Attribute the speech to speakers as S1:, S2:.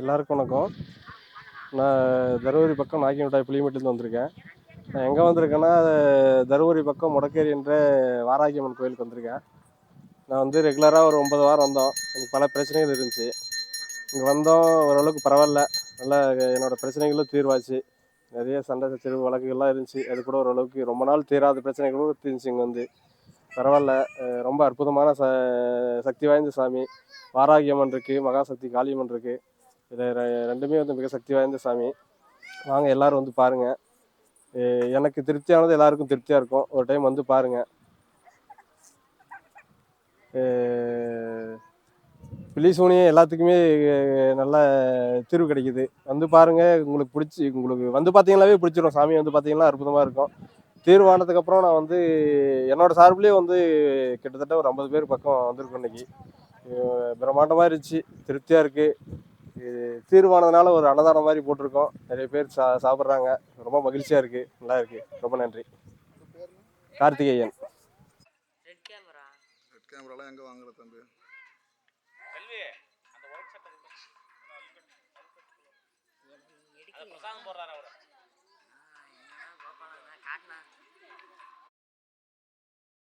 S1: எல்லாருக்கும் வணக்கம். நான் தருமபுரி பக்கம் நாக்கிமட்டாய் புளியமட்டிலேருந்து வந்திருக்கேன். நான் எங்கே வந்திருக்கேன்னா தருமபுரி பக்கம் முடக்கேரி என்ற வாராகியம்மன் கோயிலுக்கு வந்திருக்கேன். நான் வந்து ரெகுலராக ஒரு ஒன்பது வாரம் வந்தோம். எனக்கு பல பிரச்சனைகள் இருந்துச்சு. இங்கே வந்தோம் ஓரளவுக்கு பரவாயில்ல. நல்லா என்னோடய பிரச்சனைகளும் தீர்வாச்சு. நிறைய சண்டை சச்சரவு வழக்குகள்லாம் இருந்துச்சு. அது கூட ஓரளவுக்கு ரொம்ப நாள் தீராத பிரச்சனைகளும் தீர்ந்துச்சு இங்கே வந்து. பரவாயில்ல. ரொம்ப அற்புதமான ச சக்தி வாய்ந்த சாமி. வாராகியம்மன் இருக்குது மகாசக்தி காளியம்மன் இருக்குது இது ரெண்டுமே வந்து மிக சக்தி வாய்ந்த சாமி. வாங்க எல்லாரும் வந்து பாருங்கள் எனக்கு திருப்தியானது எல்லாருக்கும் திருப்தியாக இருக்கும். ஒரு டைம் வந்து பாருங்கள் பிலிசூனியம் எல்லாத்துக்குமே நல்ல தீர்வு கிடைக்குது. வந்து பாருங்கள் உங்களுக்கு பிடிச்சி உங்களுக்கு வந்து பார்த்தீங்கன்னாவே பிடிச்சிரும். சாமி வந்து பார்த்தீங்கன்னா அற்புதமாக இருக்கும். தீர்வானதுக்கப்புறம் நான் வந்து என்னோட சார்பிலே வந்து கிட்டத்தட்ட ஒரு ஐம்பது பேர் பக்கம் வந்திருக்கோம் இன்னைக்கு. பிரம்மாண்டமாக இருந்துச்சு. திருப்தியாக இருக்குது தீர்வானதுனால ஒரு அன்னதானம் மாதிரி போட்டிருக்கோம். நிறைய பேர் சா சாப்பிட்றாங்க. ரொம்ப மகிழ்ச்சியாக இருக்குது நல்லா இருக்குது ரொம்ப நன்றி. கார்த்திகேயன்.
S2: ரெட் கேமரா
S3: ரெட் கேமராலாம் எங்கே வாங்குற தம்பி?
S4: போடுறாரு அவரு.